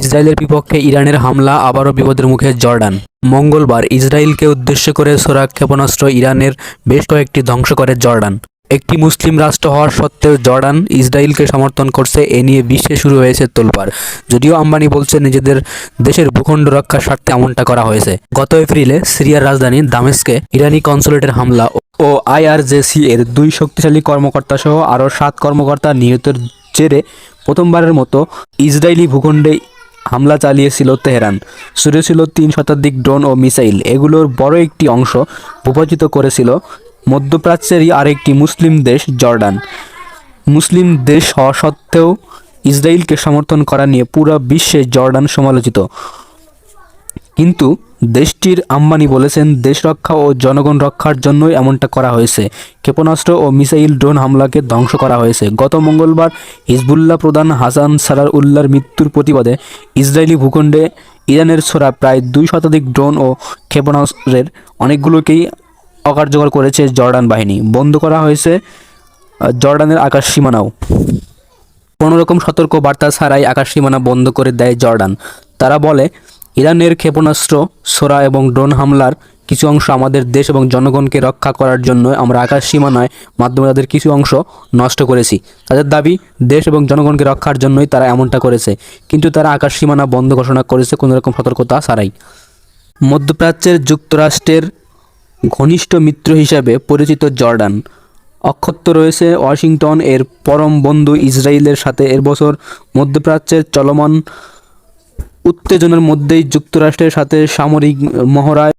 ইসরায়েলের বিপক্ষে ইরানের হামলা, আবারও বিপদের মুখে জর্ডান। মঙ্গলবার ইসরায়েলকে উদ্দেশ্য করে সোরা ক্ষেপণাস্ত্র ইরানের বেশ কয়েকটি ধ্বংস করে জর্ডান। একটি মুসলিম রাষ্ট্র হওয়ার সত্ত্বেও জর্ডান ইসরায়েলকে সমর্থন করছে, এ নিয়ে বিশ্বে শুরু হয়েছে তোলপাড়। যদিও আম্বানি বলছে নিজেদের দেশের ভূখণ্ড রক্ষার স্বার্থে এমনটা করা হয়েছে। গত এপ্রিলে সিরিয়ার রাজধানী দামেস্কে ইরানি কনসুলেটের হামলা ও আইআরজেসি এর দুই শক্তিশালী কর্মকর্তা সহ আরও সাত কর্মকর্তা নিহতের জেরে প্রথমবারের মতো ইসরায়েলি ভূখণ্ডে হামলা চালিয়েছিল তেহরান। শুরু ছিল তিন শতাধিক ড্রোন ও মিসাইল। এগুলোর বড় একটি অংশ ভূপাতিত করেছিল মধ্যপ্রাচ্যেরই আরেকটি মুসলিম দেশ জর্ডান। মুসলিম দেশ হওয়া সত্ত্বেও ইসরায়েলকে সমর্থন করা নিয়ে পুরো বিশ্বে জর্ডান সমালোচিত। কিন্তু দেশটির আম্বানি বলেছেন দেশ রক্ষা ও জনগণ রক্ষার জন্যই এমনটা করা হয়েছে। ক্ষেপণাস্ত্র ও মিসাইল ড্রোন হামলাকে ধ্বংস করা হয়েছে। গত মঙ্গলবার হিজবুল্লাহ প্রধান হাসান সারার উল্লাহর মৃত্যুর প্রতিবাদে ইসরায়েলি ভূখণ্ডে ইরানের ছোড়া প্রায় দুই শতাধিক ড্রোন ও ক্ষেপণাস্ত্রের অনেকগুলোকেই অকার্যকর করেছে জর্ডান বাহিনী। বন্ধ করা হয়েছে জর্ডানের আকাশ সীমানাও। কোনো রকম সতর্ক বার্তা ছাড়াই আকাশ সীমানা বন্ধ করে দেয় জর্ডান। তারা বলে ইরানের ক্ষেপণাস্ত্র, সোরা এবং ড্রোন হামলার কিছু অংশ আমাদের দেশ এবং জনগণকে রক্ষা করার জন্য আমরা আকাশ সীমানায় মাধ্যমে তাদের কিছু অংশ নষ্ট করেছি। তাদের দাবি, দেশ এবং জনগণকে রক্ষার জন্যই তারা এমনটা করেছে। কিন্তু তারা আকাশ সীমানা বন্ধ ঘোষণা করেছে, কোনো রকম সতর্কতা ছাড়াই। মধ্যপ্রাচ্যের যুক্তরাষ্ট্রের ঘনিষ্ঠ মিত্র হিসাবে পরিচিত জর্ডান। অক্ষত্য রয়েছে ওয়াশিংটন এর পরম বন্ধু ইসরায়েলের সাথে এর বছর মধ্যপ্রাচ্যের চলমান উত্তেজনার মধ্যেই যুক্তরাষ্ট্রের সাথে সামরিক মহড়ায়